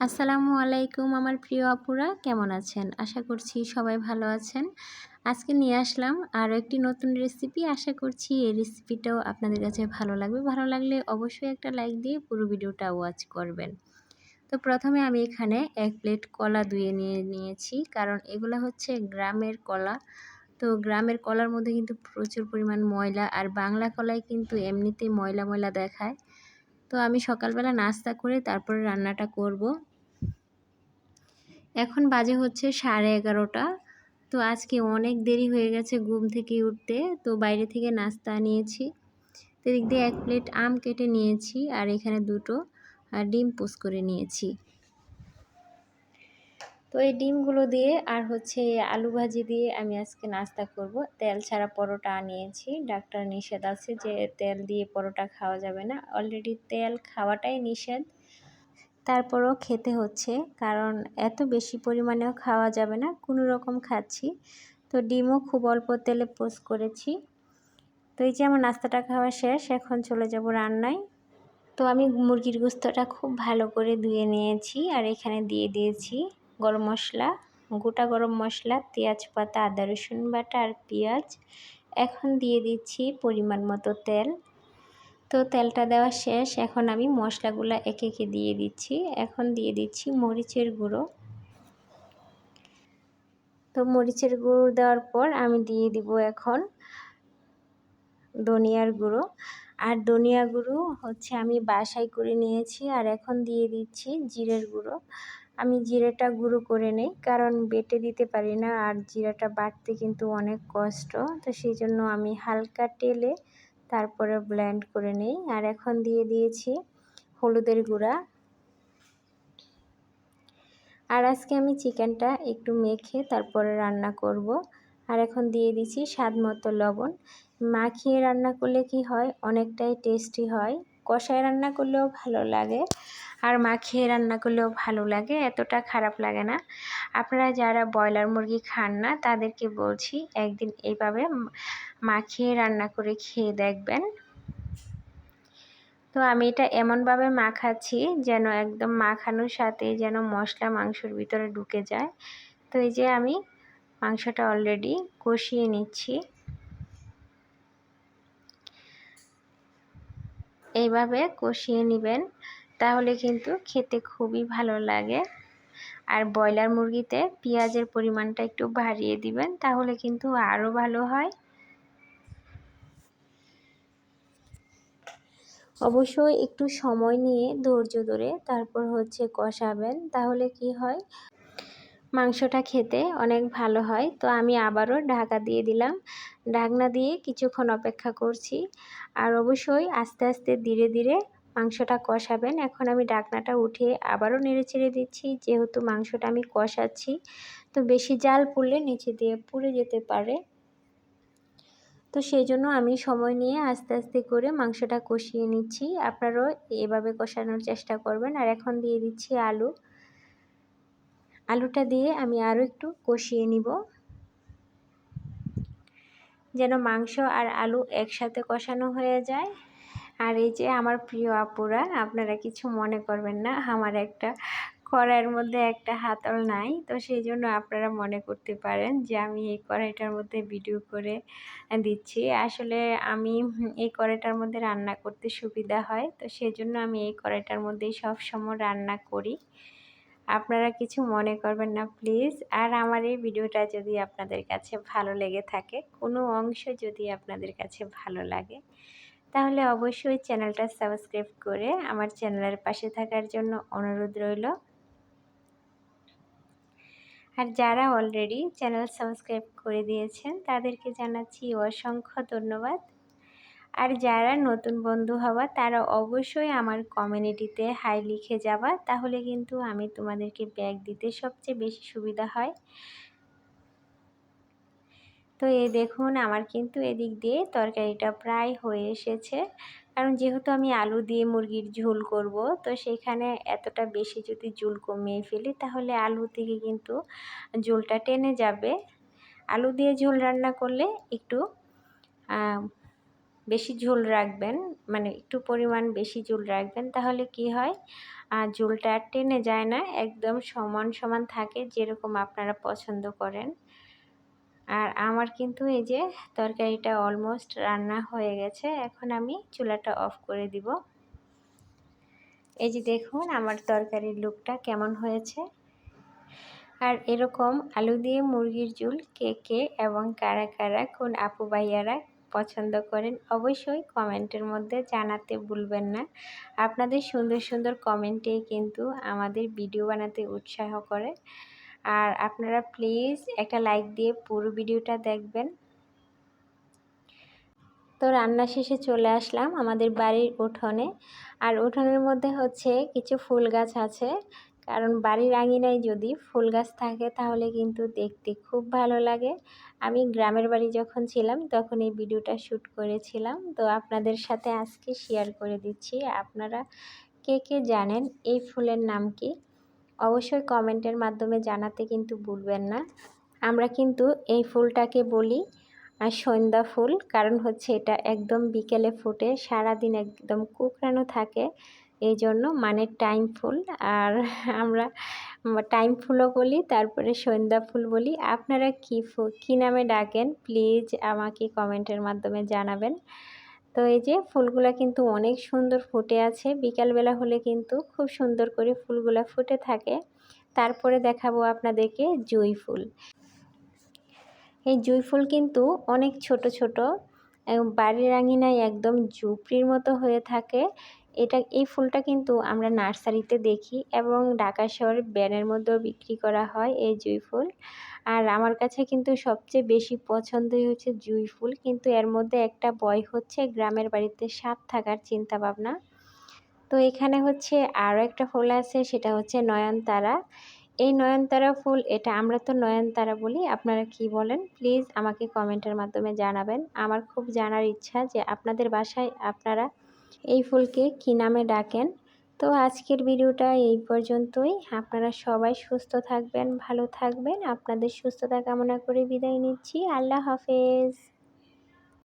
আসসালামু আলাইকুম আমার প্রিয় আপুরা, কেমন আছেন? আশা করছি সবাই ভালো আছেন। আজকে নিয়ে আসলাম আরও একটি নতুন রেসিপি আশা করছি এই রেসিপিটাও আপনাদের কাছে ভালো লাগবে। ভালো লাগলে অবশ্যই একটা লাইক দিয়ে পুরো ভিডিওটা ওয়াচ করবেন। তো প্রথমে আমি এখানে এক প্লেট কলা ধুয়ে নিয়ে নিয়েছি, কারণ এগুলো হচ্ছে গ্রামের কলা। তো গ্রামের কলার মধ্যে কিন্তু প্রচুর পরিমাণ ময়লা, আর বাংলা কলায় কিন্তু এমনিতেই ময়লা ময়লা দেখায়। তো আমি সকালবেলা নাস্তা করে তারপরে রান্নাটা করব। এখন বাজে হচ্ছে সাড়ে এগারোটা। তো আজকে অনেক দেরি হয়ে গেছে ঘুম থেকে উঠতে। তো বাইরে থেকে নাস্তা নিয়েছি। তো এদিক দিয়ে এক প্লেট আম কেটে নিয়েছি আর এখানে দুটো ডিম পোস করে নিয়েছি। তো এই ডিমগুলো দিয়ে আর হচ্ছে আলু ভাজি দিয়ে আমি আজকে নাস্তা করব। তেল ছাড়া পরোটা আনিয়েছি ডাক্তার নিষেধ আছে যে তেল দিয়ে পরোটা খাওয়া যাবে না। অলরেডি তেল খাওয়াটাই নিষেধ। তারপরও খেতে হচ্ছে, কারণ এত বেশি পরিমাণেও খাওয়া যাবে না। কোনো রকম খাচ্ছি। তো ডিমও খুব অল্প তেলে পোস্ট করেছি। তো এই যে আমার নাস্তাটা খাওয়া শেষ, এখন চলে যাব রান্নায়। তো আমি মুরগির গুস্তটা খুব ভালো করে ধুয়ে নিয়েছি আর এখানে দিয়ে দিয়েছি। গরম মশলা, গোটা গরম মশলা তেজপাতা আদা রসুন বাটা আর পেঁয়াজ। এখন দিয়ে দিচ্ছি পরিমাণ মতো তেল। তো তেলটা দেওয়া শেষ। এখন আমি মশলাগুলো একে একে দিয়ে দিচ্ছি। এখন দিয়ে দিচ্ছি মরিচের গুঁড়ো। তো মরিচের গুঁড়ো দেওয়ার পর আমি দিয়ে দিব এখন ধনিয়ার গুঁড়ো। আর ধনিয়া গুঁড়ো হচ্ছে আমি বাসায় করে নিয়েছি। আর এখন দিয়ে দিচ্ছি জিরের গুঁড়ো। আমি জিরেটা গুঁড়ো করে নেই, কারণ বেটে দিতে পারি না আর জিরাটা বাটতে কিন্তু অনেক কষ্ট। তো সেই জন্য আমি হালকা টেলে তারপরে ব্ল্যান্ড করে নেই। আর এখন দিয়ে দিয়েছি হলুদের গুঁড়া। আর আজকে আমি চিকেনটা একটু মেখে তারপরে রান্না করব। আর এখন দিয়ে দিচ্ছি স্বাদ মতো লবণ। মাখিয়ে রান্না করলে কি হয়? অনেকটাই টেস্টি হয়। কষায় রান্না করলেও ভালো লাগে। আর মাখিয়ে রান্না করলেও ভালো লাগে, এতটা খারাপ লাগে না। আপনারা যারা ব্রয়লার মুরগি খান না, তাদেরকে বলছি একদিন এইভাবে মাখিয়ে রান্না করে খেয়ে দেখবেন। তো আমি এটা এমনভাবে মাখাচ্ছি যেন একদম মাখানোর সাথে যেন মশলা মাংসর ভিতরে ঢুকে যায়। তো এই যে আমি মাংসটা অলরেডি কষিয়ে নিচ্ছি। এইভাবে কষিয়ে নেবেন। তাহলে কিন্তু খেতে খুবই ভালো লাগে। আর ব্রয়লার মুরগিতে পেঁয়াজের পরিমাণটা একটু বাড়িয়ে দিবেন, তাহলে কিন্তু আরও ভালো হয়। অবশ্যই একটু সময় নিয়ে ধৈর্য ধরে তারপর হচ্ছে কষাবেন, তাহলে কি হয়? মাংসটা খেতে অনেক ভালো হয়। তো আমি আবারও ঢাকা দিয়ে দিলাম। ঢাকনা দিয়ে কিছুক্ষণ অপেক্ষা করছি। আর অবশ্যই আস্তে আস্তে ধীরে ধীরে মাংসটা কষাবেন। এখন আমি ডাকনাটা উঠিয়ে আবারও নেড়ে ছেড়ে দিচ্ছি। যেহেতু মাংসটা আমি কষাচ্ছি, তো বেশি জাল পড়লে নিচে দিয়ে পুড়ে যেতে পারে। তো সেই জন্য আমি সময় নিয়ে আস্তে আস্তে করে মাংসটা কষিয়ে নিচ্ছি। আপনারাও এভাবে কষানোর চেষ্টা করবেন। আর এখন দিয়ে দিচ্ছি আলু। আলুটা দিয়ে আমি আরও একটু কষিয়ে নিব। যেন মাংস আর আলু একসাথে কষানো হয়ে যায়। আর এই যে আমার প্রিয় আপুরা, আপনারা কিছু মনে করবেন না, আমার একটা কড়াইয়ের মধ্যে একটা হাতল নাই। তো সেই জন্য আপনারা মনে করতে পারেন যে আমি এই কড়াইটার মধ্যে ভিডিও করে দিচ্ছি। আসলে আমি এই কড়াইটার মধ্যে রান্না করতে সুবিধা হয়, তো সেই জন্য আমি এই কড়াইটার মধ্যেই সব সময় রান্না করি। আপনারা কিছু মনে করবেন না প্লিজ আর আমার এই ভিডিওটা যদি আপনাদের কাছে ভালো লেগে থাকে, কোনো অংশ যদি আপনাদের কাছে ভালো লাগে তাহলে অবশ্যই চ্যানেলটা সাবস্ক্রাইব করে আমার চ্যানেলের পাশে থাকার জন্য অনুরোধ রইল। আর যারা অলরেডি চ্যানেল সাবস্ক্রাইব করে দিয়েছেন, তাদেরকে জানাচ্ছি অসংখ্য ধন্যবাদ। আর যারা নতুন বন্ধু হওয়া, তারা অবশ্যই আমার কমিউনিটিতে হাই লিখে যাবা, তাহলে কিন্তু আমি তোমাদেরকে ব্যাগ দিতে সবচেয়ে বেশি সুবিধা হয়। তো এই দেখুন, আমার কিন্তু এদিক দিয়ে তরকারিটা প্রায় হয়ে এসেছে। কারণ যেহেতু আমি আলু দিয়ে মুরগির ঝোল করব, তো সেখানে এতটা বেশি যদি ঝোল কমিয়ে ফেলি, তাহলে আলু থেকে কিন্তু ঝোলটা টেনে যাবে। আলু দিয়ে ঝোল রান্না করলে একটু বেশি ঝোল রাখবেন মানে একটু পরিমাণ বেশি ঝোল রাখবেন, তাহলে কি হয় ঝোলটা টেনে যায় না, একদম সমান সমান থাকে যেরকম আপনারা পছন্দ করেন। আর আমার কিন্তু এই যে তরকারিটা অলমোস্ট রান্না হয়ে গেছে, এখন আমি চুলাটা অফ করে দিব। এই যে দেখুন আমার তরকারির লুকটা কেমন হয়েছে। আর এরকম আলু দিয়ে মুরগির ঝুল কে কে এবং কারা কারা, কোন আপু ভাইয়ারা পছন্দ করেন অবশ্যই কমেন্টের মধ্যে জানাতে ভুলবেন না। আপনাদের সুন্দর সুন্দর কমেন্টেই কিন্তু আমাদের ভিডিও বানাতে উৎসাহ করে। আর আপনারা প্লিজ একটা লাইক দিয়ে পুরো ভিডিওটা দেখবেন। তো রান্না শেষে চলে আসলাম আমাদের বাড়ির উঠোনে। আর উঠোনের মধ্যে হচ্ছে কিছু ফুল গাছ আছে, কারণ বাড়ির আঙিনায় যদি ফুল গাছ থাকে তাহলে কিন্তু দেখতে খুব ভালো লাগে। আমি গ্রামের বাড়ি যখন ছিলাম তখন এই ভিডিওটা শ্যুট করেছিলাম। তো আপনাদের সাথে আজকে শেয়ার করে দিচ্ছি। আপনারা কে কে জানেন এই ফুলের নাম কি? অবশ্যই কমেন্টের মাধ্যমে জানাতে কিন্তু ভুলবেন না। আমরা কিন্তু এই ফুলটাকে বলি সন্ধ্যা ফুল। কারণ হচ্ছে এটা একদম বিকেলে ফুটে, সারাদিন একদম কুকরানো থাকে। এই জন্য মানে টাইম ফুল। আর আমরা টাইম ফুলও বলি, তারপরে সন্ধ্যা ফুল বলি। আপনারা কী ফুল কী নামে ডাকেন, প্লিজ আমাকে কমেন্টের মাধ্যমে জানাবেন। তো এই যে ফুলগুলা কিন্তু অনেক সুন্দর ফুটে আছে। বিকালবেলা হলে কিন্তু খুব সুন্দর করে ফুলগুলা ফুটে থাকে। তারপরে দেখাবো আপনাদেরকে জুই ফুল। এই জুই ফুল কিন্তু অনেক ছোট ছোট বাড়ির আঙিনায় একদম ঝুপড়ির মতো হয়ে থাকে। এটা, এই ফুলটা কিন্তু আমরা নার্সারিতে দেখি এবং ঢাকা শহরের ব্যানের মধ্যেও বিক্রি করা হয় এই জুঁই ফুল। আর আমার কাছে কিন্তু সবচেয়ে বেশি পছন্দই হচ্ছে জুঁই ফুল, কিন্তু এর মধ্যে একটা বয় হচ্ছে গ্রামের বাড়িতে সাপ থাকার চিন্তা ভাবনা তো এখানে হচ্ছে আরও একটা ফুল আছে, সেটা হচ্ছে নয়নতারা। এই নয়নতারা ফুল, এটা আমরা তো নয়নতারা বলি, আপনারা কি বলেন? প্লিজ আমাকে কমেন্টের মাধ্যমে জানাবেন। আমার খুব জানার ইচ্ছা যে আপনাদের বাসায় আপনারা এই ফুলকে কী নামে ডাকেন? তো আজকের ভিডিওটা এই পর্যন্তই। আপনারা সবাই সুস্থ থাকবেন, ভালো থাকবেন। আপনাদের সুস্থতা কামনা করে বিদায় নিচ্ছি। আল্লাহ হাফেজ।